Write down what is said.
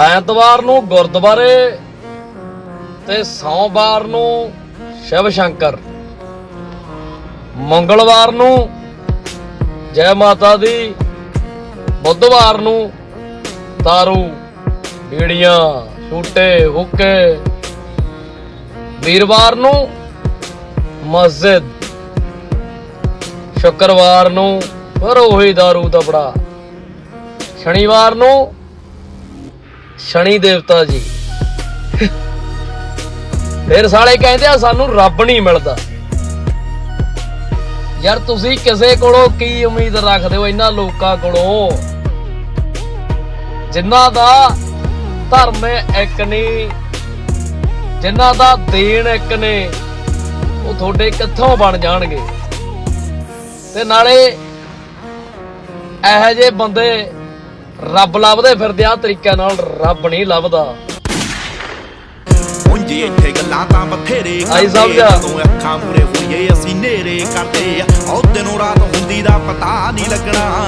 ਐਤਵਾਰ ਨੂੰ ਗੁਰਦੁਆਰੇ ਤੇ ਸੋਮਵਾਰ ਨੂੰ ਸ਼ਿਵ ਸ਼ੰਕਰ। ਮੰਗਲਵਾਰ ਨੂੰ ਜੈ ਮਾਤਾ ਦੀ, ਬੁੱਧਵਾਰ ਨੂੰ ਤਾਰੂ, ਬੀੜੀਆਂ ਛੂਟੇ ਹੁੱਕੇ। ਵੀਰਵਾਰ ਨੂੰ ਮਸਜਿਦ। ਸ਼ੁੱਕਰਵਾਰ ਨੂੰ ਫਿਰ ਉਹੀ दारू ਦਾ ਸ਼ਨੀਵਾਰ ਨੂੰ ਸ਼ਨੀ ਦੇਵਤਾ ਜੀ। ਫਿਰ ਸਾਲੇ ਕਹਿੰਦੇ ਆ, ਸਾਨੂੰ ਰੱਬ ਨਹੀਂ ਮਿਲਦਾ। ਯਾਰ ਤੁਸੀਂ ਕਿਸੇ ਕੋਲੋਂ ਕੀ ਉਮੀਦ ਰੱਖਦੇ ਹੋ ਇਹਨਾਂ ਲੋਕਾਂ ਕੋਲੋਂ? ਜਿਨ੍ਹਾਂ ਦਾ ਧਰਮ ਇੱਕ ਨਹੀਂ, ਜਿਨ੍ਹਾਂ ਦਾ ਦੇਣ ਇੱਕ ਨੇ, ਉਹ ਤੁਹਾਡੇ ਕਿੱਥੋਂ ਬਣ ਜਾਣਗੇ? ਤੇ ਨਾਲੇ ਇਹੋ ਜਿਹੇ ਬੰਦੇ ਰੱਬ ਲੱਭਦੇ ਫਿਰਦੇ ਆ ਤਰੀਕੇ ਨਾਲ ਰੱਬ ਨਹੀਂ ਲੱਭਦਾ। ਉਂਝ ਇੱਥੇ ਗੱਲਾਂ ਤਾਂ ਬਥੇਰੇ ਆਈ ਸਮਝਾ। ਜਦੋਂ ਅੱਖਾਂ ਮੂਰੇ ਹੋਈਏ ਅਸੀਂ ਨੇਰੇ ਕਰਦੇ ਆ। ਉਹ ਦਿਨੋਂ ਰਾਤ ਹੁੰਦੀ ਦਾ ਪਤਾ ਨਹੀਂ ਲੱਗਣਾ।